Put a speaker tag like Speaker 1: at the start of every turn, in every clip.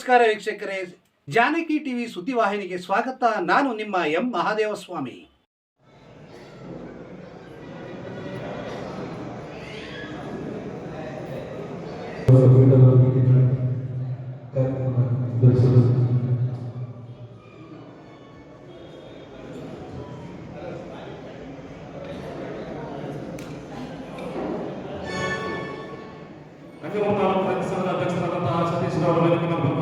Speaker 1: ನಮಸ್ಕಾರ ವೀಕ್ಷಕರೇ ಜಾನಕಿ ಟಿವಿ ಸುದ್ದಿವಾಹಿನಿಗೆ ಸ್ವಾಗತ ನಾನು ನಿಮ್ಮ ಎಂ ಮಹಾದೇವಸ್ವಾಮಿ
Speaker 2: ನಂಜನಗೂಡು ತಾಲೂಕು ರೈತ ಸಂಘದ ಅಧ್ಯಕ್ಷರಾದಂತಹ ಸತೀಶ್ ಅವರು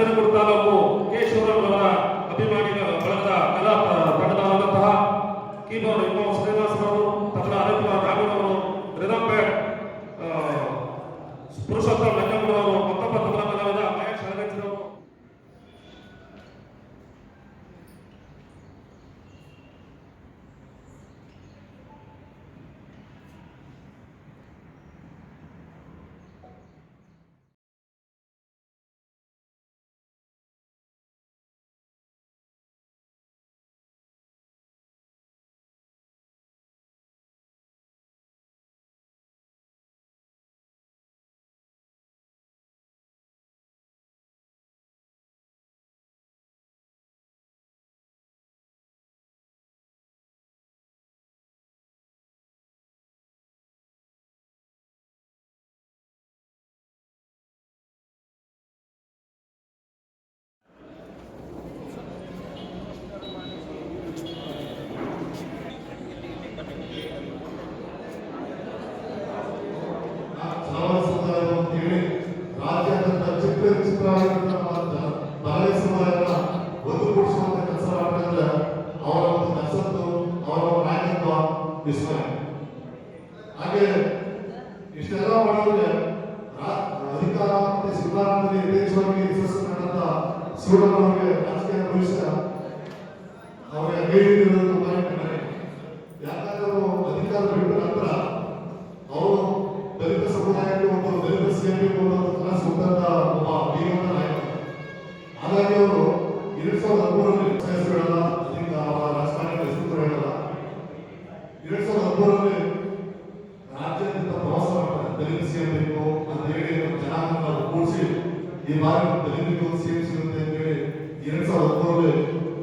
Speaker 2: ವೇದಿಕೆ ಮೇಲೆ
Speaker 3: ಶಿವಣ್ಣನವರಿಗೆ ರಾಜಕೀಯ ಭವಿಷ್ಯ ಅವರಿಗೆ ಹೇಳಿರುವುದು ಪಾಯಿಂಟ್ ಯಾಕಂದ್ರೆ ಅವರು ಅಧಿಕಾರ ಬಿಟ್ಟ ನಂತರ ಅವರು ದಲಿತ ಸಮುದಾಯಕ್ಕೆ ಒಂದು ದಲಿತ ಸೇವೆಗೆ ಒಂದು ಒಬ್ಬ ಹಾಗಾಗಿ ಅವರು ಎರಡ್ ಸಾವಿರದ ಹದಿಮೂರರಲ್ಲಿ ಹೇಳಲ್ಲ ಅದರಿಂದ ಅವರ ರಾಜಕಾರಣಿಗಳ ಹೆಸರು ಹೇಳಲ್ಲ. ಸಾವಿರದ ಪ್ರವಾಸ ಮಾಡ್ತಾರೆ. ದಲಿತ ಸೇವೆ ಬೇಕು ಅಂತ ಹೇಳಿ ಜನಾಂಗನ ಕೂಡಿಸಿ ಈ ಬಾರಿ ದಲಿತರಿಗೆ ಸೇವೆ ಸಿಗುತ್ತೆ ಅಂತ ಹೇಳಿ ಎರಡ್ ಸಾವಿರದ ಹದಿಮೂರರಲ್ಲಿ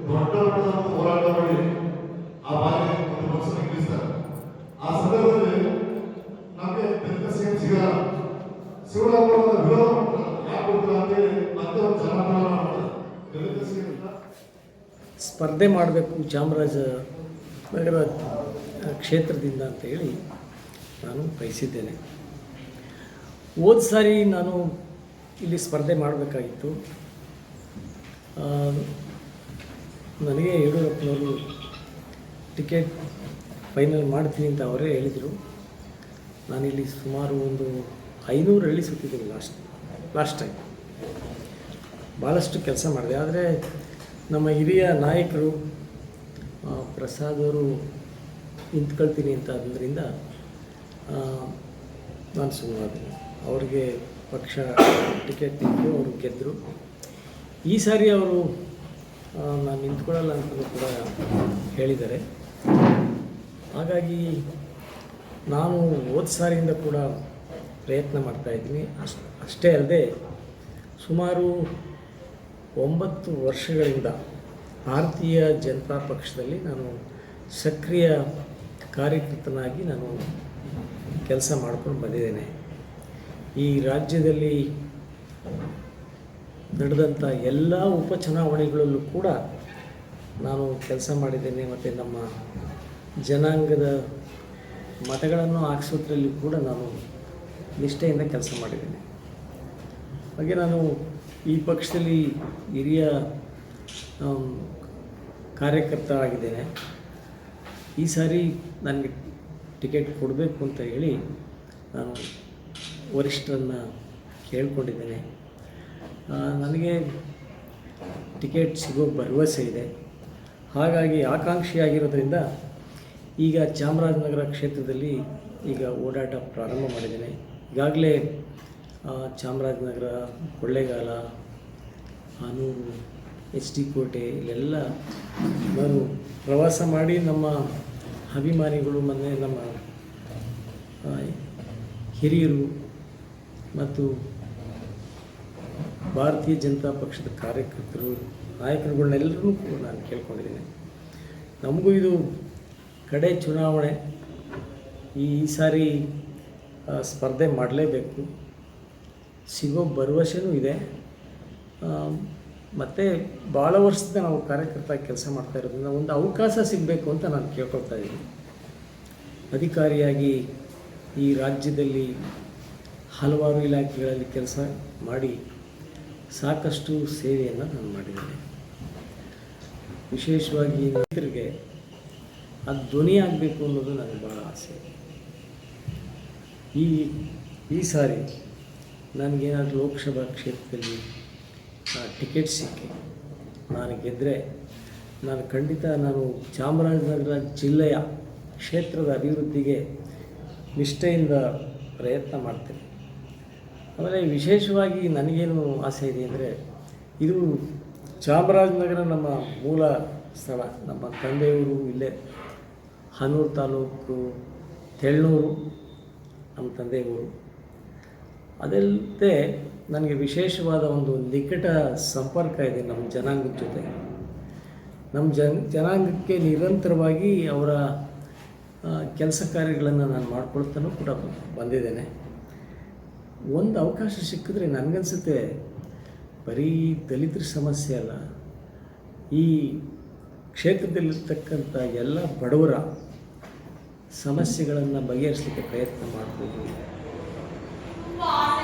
Speaker 3: ದೊಡ್ಡ ಮಟ್ಟದ ಒಂದು ಹೋರಾಟ ಮಾಡಿ ಆ ಬಾರಿ ಒಂದು ಪಕ್ಷನ ಗೆಲ್ಲಿಸ್ತಾರೆ ಆ ಸಂದರ್ಭದಲ್ಲಿ ನಮಗೆ ದಲಿತ ಸೇವೆ ಸಿಗಲ್ಲ ಶಿವರಾಮನ ವಿರೋಧ ಮಾಡ್ತಾರೆ ಯಾಕೆ ಗೊತ್ತಿಲ್ಲ ಅಂತೇಳಿ ಮತ್ತೆ ಒಂದು ಜನಾಂದೋಲನ ಮಾಡ್ತಾರೆ ದಲಿತ ಸೇವೆ
Speaker 4: ಸ್ಪರ್ಧೆ ಮಾಡಬೇಕು ಚಾಮರಾಜ ನಗರ ಕ್ಷೇತ್ರದಿಂದ ಅಂತ ಹೇಳಿ ನಾನು ಬಯಸಿದ್ದೇನೆ. ಹೋದ ಸಾರಿ ನಾನು ಇಲ್ಲಿ ಸ್ಪರ್ಧೆ ಮಾಡಬೇಕಾಗಿತ್ತು. ನನಗೆ ಯಡಿಯೂರಪ್ಪನವರು ಟಿಕೆಟ್ ಫೈನಲ್ ಮಾಡ್ತೀನಿ ಅಂತ ಅವರೇ ಹೇಳಿದರು. ನಾನಿಲ್ಲಿ ಸುಮಾರು ಒಂದು ಐನೂರು ಹಳ್ಳಿ ಸುತ್ತಿದ್ದೀನಿ ಲಾಸ್ಟ್ ಲಾಸ್ಟ್ ಟೈಮ್. ಭಾಳಷ್ಟು ಕೆಲಸ ಮಾಡಿದೆ. ಆದರೆ ನಮ್ಮ ಹಿರಿಯ ನಾಯಕರು ಪ್ರಸಾದ್ ಅವರು ನಿಂತ್ಕೊಳ್ತೀನಿ ಅಂತ ಅದರಿಂದ ನಾನು ಸುಮ್ಮನಾದೆ ಅವ್ರಿಗೆ ಪಕ್ಷ ಟಿಕೆಟ್ ನಿಂತು ಅವರು ಗೆದ್ದರು ಈ ಸಾರಿ ಅವರು ನಾನು ನಿಂತ್ಕೊಳ್ಳಲ್ಲ ಅಂತ ಕೂಡ ಹೇಳಿದ್ದಾರೆ. ಹಾಗಾಗಿ ನಾನು ಹೋದ ಸಾರಿಯಿಂದ ಕೂಡ ಪ್ರಯತ್ನ ಮಾಡ್ತಾಯಿದ್ದೀನಿ ಅಷ್ಟೇ ಅಲ್ಲದೆ ಸುಮಾರು ಒಂಬತ್ತು ವರ್ಷಗಳಿಂದ ಭಾರತೀಯ ಜನತಾ ಪಕ್ಷದಲ್ಲಿ ನಾನು ಸಕ್ರಿಯ ಕಾರ್ಯಕರ್ತನಾಗಿ ನಾನು ಕೆಲಸ ಮಾಡ್ಕೊಂಡು ಬಂದಿದ್ದೇನೆ. ಈ ರಾಜ್ಯದಲ್ಲಿ ನಡೆದಂಥ ಎಲ್ಲ ಉಪಚುನಾವಣೆಗಳಲ್ಲೂ ಕೂಡ ನಾನು ಕೆಲಸ ಮಾಡಿದ್ದೇನೆ ಮತ್ತು ನಮ್ಮ ಜನಾಂಗದ ಮತಗಳನ್ನು ಹಾಕಿಸೋದ್ರಲ್ಲಿ ಕೂಡ ನಾನು ನಿಷ್ಠೆಯಿಂದ ಕೆಲಸ ಮಾಡಿದ್ದೇನೆ. ಹಾಗೆ ನಾನು ಈ ಪಕ್ಷದಲ್ಲಿ ಹಿರಿಯ ಕಾರ್ಯಕರ್ತ ಆಗಿದ್ದೇನೆ. ಈ ಸಾರಿ ನನಗೆ ಟಿಕೆಟ್ ಕೊಡಬೇಕು ಅಂತ ಹೇಳಿ ನಾನು ವರಿಷ್ಠರನ್ನು ಕೇಳ್ಕೊಂಡಿದ್ದೇನೆ. ನನಗೆ ಟಿಕೆಟ್ ಸಿಗೋ ಭರವಸೆ ಇದೆ. ಹಾಗಾಗಿ ಆಕಾಂಕ್ಷಿಯಾಗಿರೋದ್ರಿಂದ ಈಗ ಚಾಮರಾಜನಗರ ಕ್ಷೇತ್ರದಲ್ಲಿ ಈಗ ಓಡಾಟ ಪ್ರಾರಂಭ ಮಾಡಿದ್ದೇನೆ. ಈಗಾಗಲೇ ಚಾಮರಾಜನಗರ, ಕೊಳ್ಳೇಗಾಲ, ಹಾನೂರು ಎಚ್ ಡಿ ಕೋಟೆ, ಇಲ್ಲೆಲ್ಲ ನಾನು ಪ್ರವಾಸ ಮಾಡಿ ನಮ್ಮ ಅಭಿಮಾನಿಗಳು ಮೊನ್ನೆ ನಮ್ಮ ಹಿರಿಯರು ಮತ್ತು ಭಾರತೀಯ ಜನತಾ ಪಕ್ಷದ ಕಾರ್ಯಕರ್ತರು ನಾಯಕರುಗಳನ್ನೆಲ್ಲರೂ ಕೂಡ ನಾನು ಕೇಳ್ಕೊಂಡಿದ್ದೀನಿ. ನಮಗೂ ಇದು ಕಡೆ ಚುನಾವಣೆ ಈ ಸಾರಿ ಸ್ಪರ್ಧೆ ಮಾಡಲೇಬೇಕು. ಸಿಗೋ ಭರವಸೆನೂ ಇದೆ. ಮತ್ತು ಭಾಳ ವರ್ಷದಿಂದ ನಾವು ಕಾರ್ಯಕರ್ತ ಕೆಲಸ ಮಾಡ್ತಾ ಇರೋದ್ರಿಂದ ಒಂದು ಅವಕಾಶ ಸಿಗಬೇಕು ಅಂತ ನಾನು ಕೇಳ್ಕೊಳ್ತಾ ಇದ್ದೀನಿ. ಅಧಿಕಾರಿಯಾಗಿ ಈ ರಾಜ್ಯದಲ್ಲಿ ಹಲವಾರು ಇಲಾಖೆಗಳಲ್ಲಿ ಕೆಲಸ ಮಾಡಿ ಸಾಕಷ್ಟು ಸೇವೆಯನ್ನು ನಾನು ಮಾಡಿದ್ದೇನೆ. ವಿಶೇಷವಾಗಿ ರೈತರಿಗೆ ಅದು ಧ್ವನಿ ಆಗಬೇಕು ಅನ್ನೋದು ನನಗೆ ಭಾಳ ಆಸೆ. ಈ ಈ ಸಾರಿ ನನಗೇನಾದರೂ ಲೋಕಸಭಾ ಕ್ಷೇತ್ರದಲ್ಲಿ ಟಿಕೆಟ್ ಸಿಕ್ಕಿ, ನಾನು ಗೆದ್ದರೆ ನಾನು ಖಂಡಿತ ನಾನು ಚಾಮರಾಜನಗರ ಜಿಲ್ಲೆಯ ಕ್ಷೇತ್ರದ ಅಭಿವೃದ್ಧಿಗೆ ನಿಷ್ಠೆಯಿಂದ ಪ್ರಯತ್ನ ಮಾಡ್ತೇನೆ. ಆಮೇಲೆ ವಿಶೇಷವಾಗಿ ನನಗೇನು ಆಸೆ ಇದೆ ಅಂದರೆ, ಇದು ಚಾಮರಾಜನಗರ ನಮ್ಮ ಮೂಲ ಸ್ಥಳ. ನಮ್ಮ ತಂದೆಯವರು ಇಲ್ಲೇ ಹನೂರು ತಾಲೂಕು, ತೆಳ್ಳೂರು, ನಮ್ಮ ತಂದೆಯವರು. ಅದಲ್ಲದೆ ನನಗೆ ವಿಶೇಷವಾದ ಒಂದು ನಿಕಟ ಸಂಪರ್ಕ ಇದೆ ನಮ್ಮ ಜನಾಂಗದ ಜೊತೆ. ನಮ್ಮ ಜನ, ಜನಾಂಗಕ್ಕೆ ನಿರಂತರವಾಗಿ ಅವರ ಕೆಲಸ ಕಾರ್ಯಗಳನ್ನು ನಾನು ಮಾಡ್ಕೊಳ್ತಾನೂ ಕೂಡ ಬಂದಿದ್ದೇನೆ. ಒಂದು ಅವಕಾಶ ಸಿಕ್ಕಿದ್ರೆ ನನಗನ್ಸುತ್ತೆ, ಬರೀ ದಲಿತರ ಸಮಸ್ಯೆ ಅಲ್ಲ. ಈ ಕ್ಷೇತ್ರದಲ್ಲಿರ್ತಕ್ಕಂಥ ಎಲ್ಲ ಬಡವರ ಸಮಸ್ಯೆಗಳನ್ನು ಬಗೆಹರಿಸಲಿಕ್ಕೆ ಪ್ರಯತ್ನ ಮಾಡ್ಬೋದು
Speaker 5: 哇！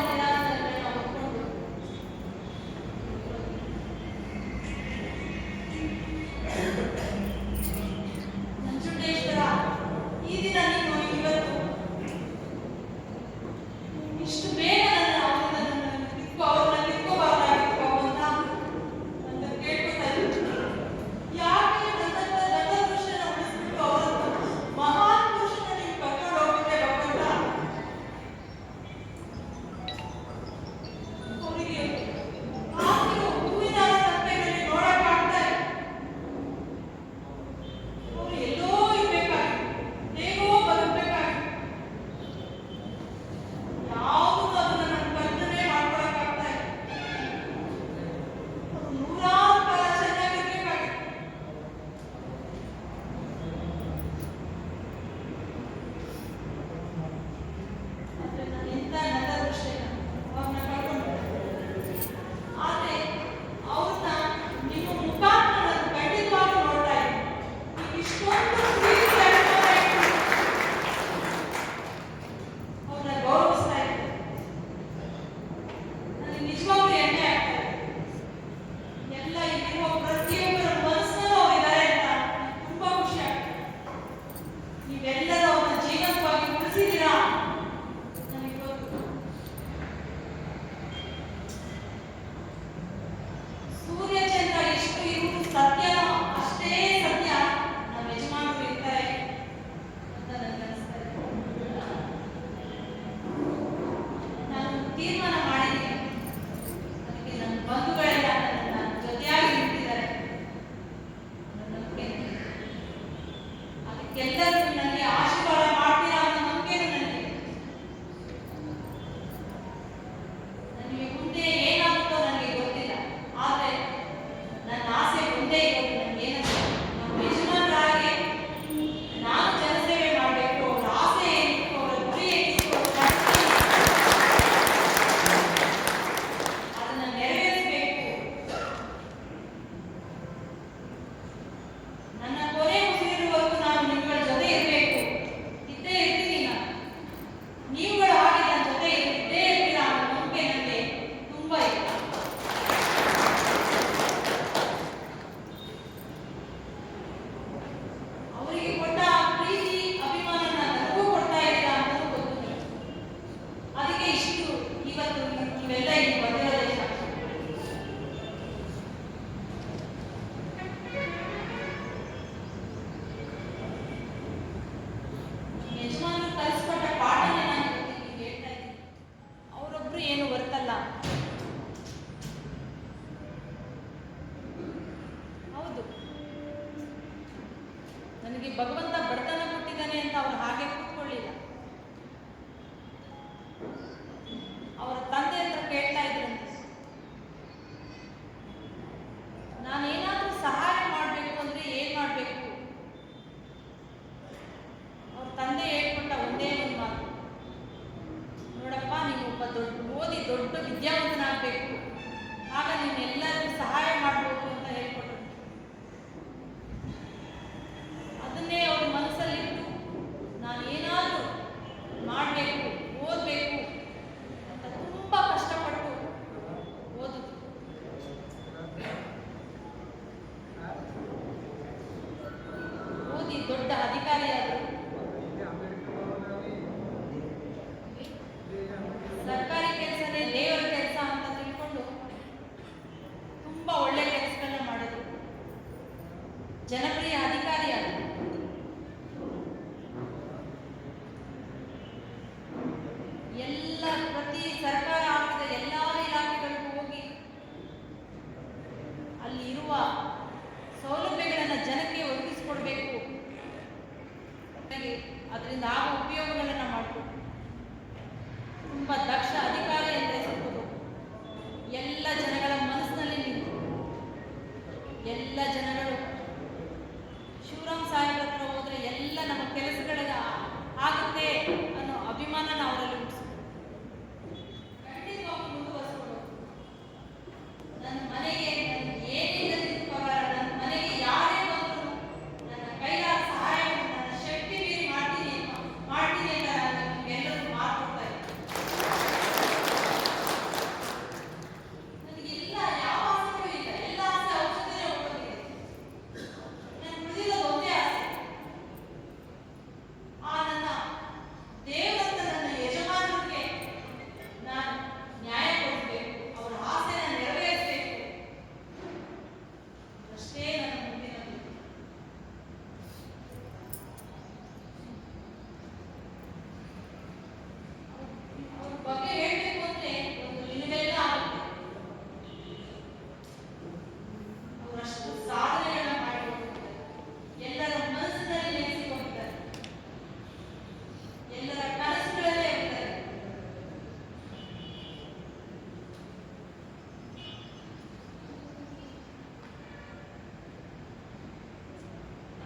Speaker 5: vegetariano.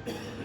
Speaker 5: Thank you.